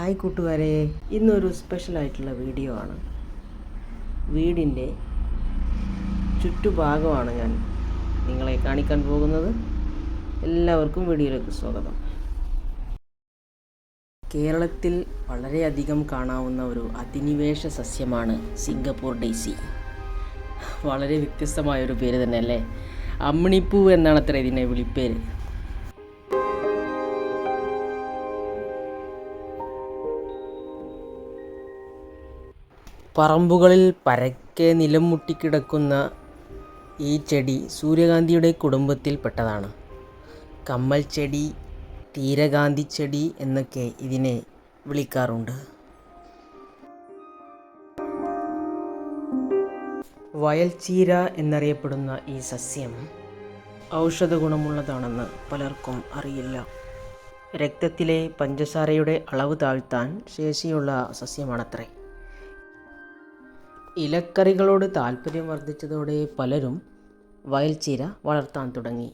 Hi കൂട്ടുകാരെ ഇന്നൊരു special ആയിട്ടുള്ള വീഡിയോ ആണ്. വീടിന്റെ ചുറ്റുഭാഗമാണ് ഞാൻ നിങ്ങളെ കാണിക്കാൻ പോകുന്നത്. എല്ലാവർക്കും വീഡിയോയിലേക്ക് സ്വാഗതം. കേരളത്തിൽ വളരെയധികം കാണാവുന്ന ഒരു അധിനിവേശ സസ്യമാണ് സിംഗപ്പൂർ ഡേസി വളരെ വ്യത്യസ്തമായ ഒരു പേര് തന്നെ അല്ലേ അമ്മിണിപ്പൂ എന്നാണ് അത്ര ഇതിനെ വിളിപ്പേര്. പറമ്പുകളിൽ പരക്കെ നിലം മുട്ടിക്കിടക്കുന്ന ഈ ചെടി സൂര്യകാന്തിയുടെ കുടുംബത്തിൽപ്പെട്ടതാണ് കമ്മൽ ചെടി തീരകാന്തി ചെടി എന്നൊക്കെ ഇതിനെ വിളിക്കാറുണ്ട്. വയൽച്ചീര എന്നറിയപ്പെടുന്ന ഈ സസ്യം ഔഷധ ഗുണമുള്ളതാണെന്ന് പലർക്കും അറിയില്ല. രക്തത്തിലെ പഞ്ചസാരയുടെ അളവ് താഴ്ത്താൻ ശേഷിയുള്ള സസ്യമാണത്രേ. ഇലക്കറികളോട് താല്പര്യം വർദ്ധിച്ചതോടെ പലരും വയൽച്ചീര വളർത്താൻ തുടങ്ങി.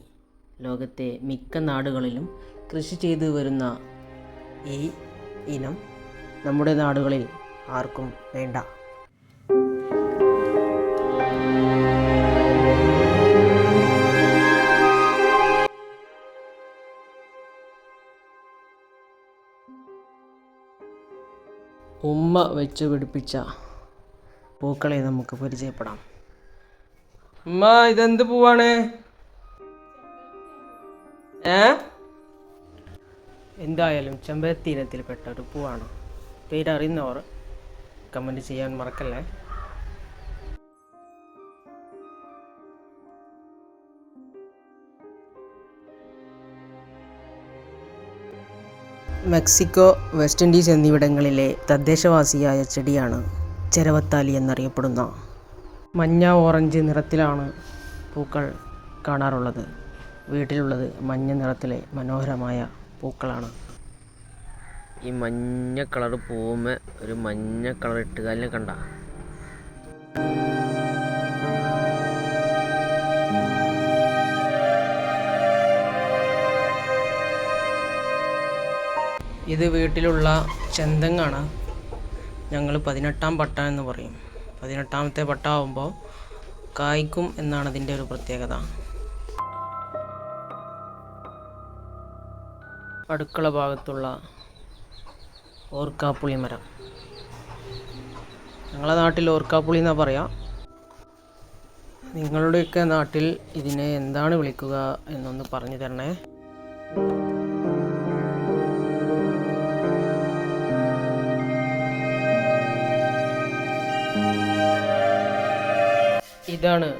ലോകത്തെ മിക്ക നാടുകളിലും കൃഷി ചെയ്തു വരുന്ന ഈ ഇനം നമ്മുടെ നാടുകളിൽ ആർക്കും വേണ്ട. ഉമ്മ വെച്ച് പിടിപ്പിച്ച പൂക്കളെ നമുക്ക് പരിചയപ്പെടാം. അമ്മ ഇതെന്ത് പൂവാണ്? ഏ? എന്തായാലും ചെമ്പരത്തി ഇനത്തിൽപ്പെട്ട ഒരു പൂവാണ്. പേരറിയുന്നവർ കമന്റ് ചെയ്യാൻ മറക്കല്ലേ? മെക്സിക്കോ വെസ്റ്റ് ഇൻഡീസ് എന്നിവിടങ്ങളിലെ തദ്ദേശവാസിയായ ചെടിയാണ് ചെരവത്താലി എന്നറിയപ്പെടുന്ന മഞ്ഞ ഓറഞ്ച് നിറത്തിലാണ് പൂക്കൾ കാണാറുള്ളത്. വീട്ടിലുള്ളത് മഞ്ഞ നിറത്തിലെ മനോഹരമായ പൂക്കളാണ്. ഈ മഞ്ഞ കളർ പൂവുമ്മ ഒരു മഞ്ഞ കളർ ഇട്ടുകാലിനെ കണ്ട. ഇത് വീട്ടിലുള്ള ചെന്തങ്ങാണ്. ഞങ്ങൾ പതിനെട്ടാം പട്ട എന്ന് പറയും. പതിനെട്ടാമത്തെ പട്ട ആവുമ്പോൾ കായ്ക്കും എന്നാണ് അതിന്റെ ഒരു പ്രത്യേകത. അടുക്കള ഭാഗത്തുള്ള ഓർക്കാപ്പുളി മരം. ഞങ്ങളുടെ നാട്ടിൽ ഓർക്കാപ്പുളി എന്നാ പറയാ? നിങ്ങളുടെയൊക്കെ നാട്ടിൽ ഇതിനെ എന്താണ് വിളിക്കുക എന്നൊന്ന് പറഞ്ഞു തരണേ. ഇതാണ്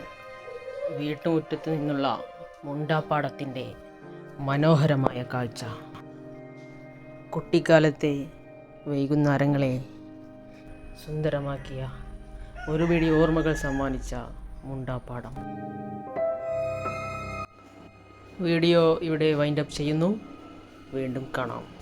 വീട്ടുമുറ്റത്ത് നിന്നുള്ള മുണ്ടാപ്പാടത്തിന്റെ മനോഹരമായ കാഴ്ച. കുട്ടിക്കാലത്തെ വൈകുന്നേരങ്ങളെ സുന്ദരമാക്കിയ ഒരു പിടി ഓർമ്മകൾ സമ്മാനിച്ച മുണ്ടാപ്പാടം. വീഡിയോ ഇവിടെ വൈൻഡപ്പ് ചെയ്യുന്നു. വീണ്ടും കാണാം.